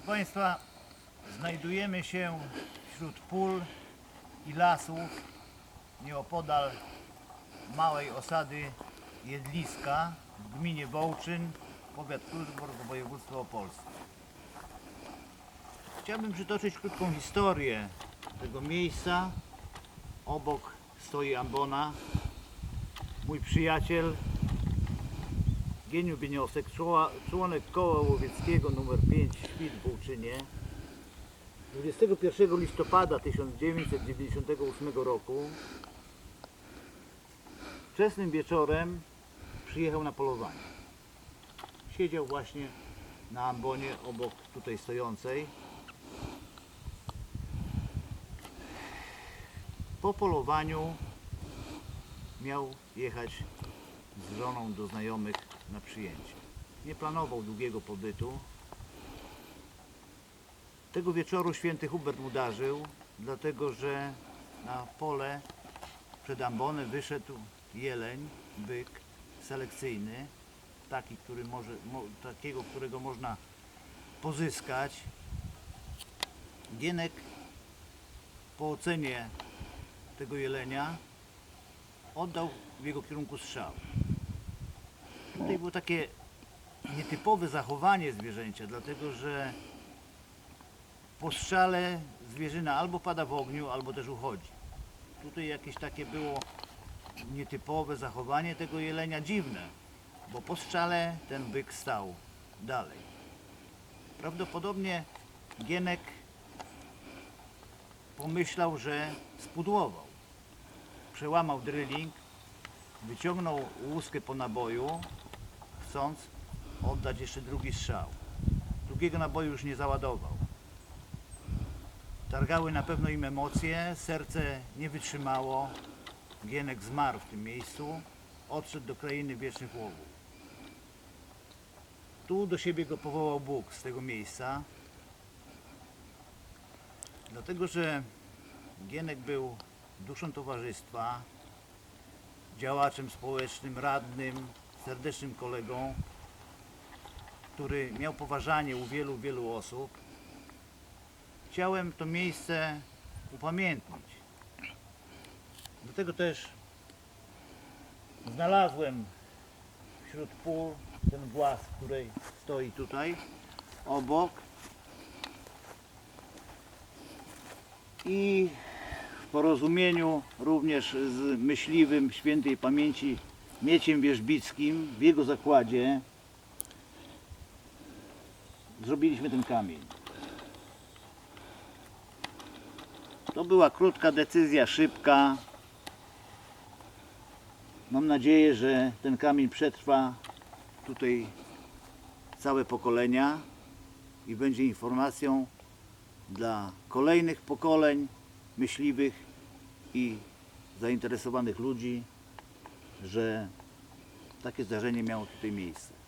Państwa, znajdujemy się wśród pól i lasów nieopodal małej osady Jedliska w gminie Wołczyn, powiat Kluczbork, województwo opolskie. Chciałbym przytoczyć krótką historię tego miejsca. Obok stoi ambona. Mój przyjaciel Gieniu Bieniosek, czło- członek koła łowieckiego nr 5 Świt w Wołczynie. 21 listopada 1998 roku wczesnym wieczorem przyjechał na polowanie. Siedział właśnie na ambonie obok tutaj stojącej. Po polowaniu miał jechać z żoną do znajomych na przyjęcie. Nie planował długiego pobytu. Tego wieczoru święty Hubert udarzył, dlatego że na pole przed ambonem wyszedł jeleń, byk selekcyjny, taki, który może, mo, takiego, którego można pozyskać. Gienek po ocenie tego jelenia oddał w jego kierunku strzał. Tutaj było takie nietypowe zachowanie zwierzęcia, dlatego że po strzale zwierzyna albo pada w ogniu, albo też uchodzi. Tutaj jakieś takie było nietypowe zachowanie tego jelenia, dziwne, bo po strzale ten byk stał dalej. Prawdopodobnie Gienek pomyślał, że spudłował. Przełamał drilling, wyciągnął łuskę po naboju, chcąc oddać jeszcze drugi strzał. Drugiego naboju już nie załadował. Targały na pewno im emocje, serce nie wytrzymało. Gienek zmarł w tym miejscu, odszedł do krainy wiecznych łowów. Tu do siebie go powołał Bóg z tego miejsca, dlatego że Gienek był duszą towarzystwa, działaczem społecznym, radnym, serdecznym kolegą, który miał poważanie u wielu, wielu osób. Chciałem to miejsce upamiętnić. Dlatego też znalazłem wśród pól ten głaz, który stoi tutaj obok. I w porozumieniu również z myśliwym świętej pamięci Mieciem Wierzbickim w jego zakładzie zrobiliśmy ten kamień. To była krótka decyzja, szybka. Mam nadzieję, że ten kamień przetrwa tutaj całe pokolenia i będzie informacją dla kolejnych pokoleń myśliwych i zainteresowanych ludzi, że takie zdarzenie miało tutaj miejsce.